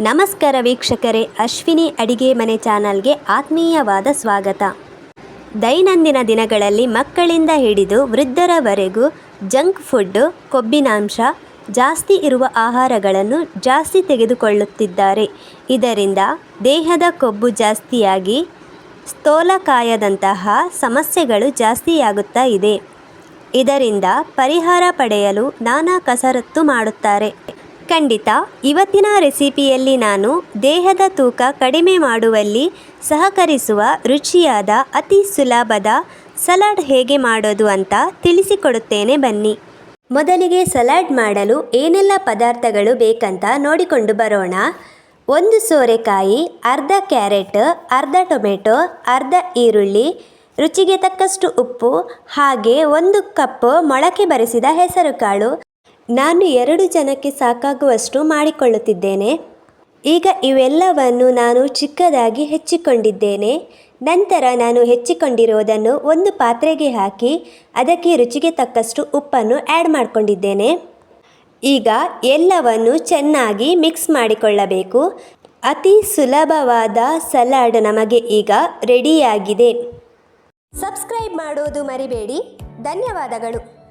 ನಮಸ್ಕಾರ ವೀಕ್ಷಕರೇ, ಅಶ್ವಿನಿ ಅಡಿಗೆ ಮನೆ ಚಾನಲ್ಗೆ ಆತ್ಮೀಯವಾದ ಸ್ವಾಗತ. ದೈನಂದಿನ ದಿನಗಳಲ್ಲಿ ಮಕ್ಕಳಿಂದ ಹಿಡಿದು ವೃದ್ಧರವರೆಗೂ ಜಂಕ್ ಫುಡ್, ಕೊಬ್ಬಿನಾಂಶ, ಜಾಸ್ತಿ ಇರುವ ಆಹಾರಗಳನ್ನು ಜಾಸ್ತಿ ತೆಗೆದುಕೊಳ್ಳುತ್ತಿದ್ದಾರೆ. ಇದರಿಂದ ದೇಹದ ಕೊಬ್ಬು ಜಾಸ್ತಿಯಾಗಿ, ಸ್ಥೂಲಕಾಯದಂತಹ ಸಮಸ್ಯೆಗಳು ಜಾಸ್ತಿಯಾಗುತ್ತಾ ಇದೆ. ಇದರಿಂದ ಪರಿಹಾರ ಪಡೆಯಲು ನಾನಾ ಕಸರತ್ತು ಮಾಡುತ್ತಾರೆ. ಖಂಡಿತ, ಇವತ್ತಿನ ರೆಸಿಪಿಯಲ್ಲಿ ನಾನು ದೇಹದ ತೂಕ ಕಡಿಮೆ ಮಾಡುವಲ್ಲಿ ಸಹಕರಿಸುವ ರುಚಿಯಾದ ಅತಿ ಸುಲಭದ ಸಲಾಡ್ ಹೇಗೆ ಮಾಡೋದು ಅಂತ ತಿಳಿಸಿಕೊಡುತ್ತೇನೆ ಬನ್ನಿ. ಮೊದಲಿಗೆ ಸಲಾಡ್ ಮಾಡಲು ಏನೆಲ್ಲ ಪದಾರ್ಥಗಳು ಬೇಕಂತ ನೋಡಿಕೊಂಡು ಬರೋಣ. ಒಂದು ಸೋರೆಕಾಯಿ, ಅರ್ಧ ಕ್ಯಾರೆಟ್, ಅರ್ಧ ಟೊಮೆಟೊ, ಅರ್ಧ ಈರುಳ್ಳಿ, ರುಚಿಗೆ ತಕ್ಕಷ್ಟು ಉಪ್ಪು, ಹಾಗೆ ಒಂದು ಕಪ್ ಮೊಳಕೆ ಬರೆಸಿದ ಹೆಸರುಕಾಳು. ನಾನು ಎರಡು ಜನಕ್ಕೆ ಸಾಕಾಗುವಷ್ಟು ಮಾಡಿಕೊಳ್ಳುತ್ತಿದ್ದೇನೆ. ಈಗ ಇವೆಲ್ಲವನ್ನು ನಾನು ಚಿಕ್ಕದಾಗಿ ಹೆಚ್ಚಿಕೊಂಡಿದ್ದೇನೆ. ನಂತರ ನಾನು ಹೆಚ್ಚಿಕೊಂಡಿರುವುದನ್ನು ಒಂದು ಪಾತ್ರೆಗೆ ಹಾಕಿ, ಅದಕ್ಕೆ ರುಚಿಗೆ ತಕ್ಕಷ್ಟು ಉಪ್ಪನ್ನು ಆ್ಯಡ್ ಮಾಡಿಕೊಂಡಿದ್ದೇನೆ. ಈಗ ಎಲ್ಲವನ್ನು ಚೆನ್ನಾಗಿ ಮಿಕ್ಸ್ ಮಾಡಿಕೊಳ್ಳಬೇಕು. ಅತಿ ಸುಲಭವಾದ ಸಲಾಡ್ ನಮಗೆ ಈಗ ರೆಡಿಯಾಗಿದೆ. ಸಬ್ಸ್ಕ್ರೈಬ್ ಮಾಡೋದು ಮರಿಬೇಡಿ. ಧನ್ಯವಾದಗಳು.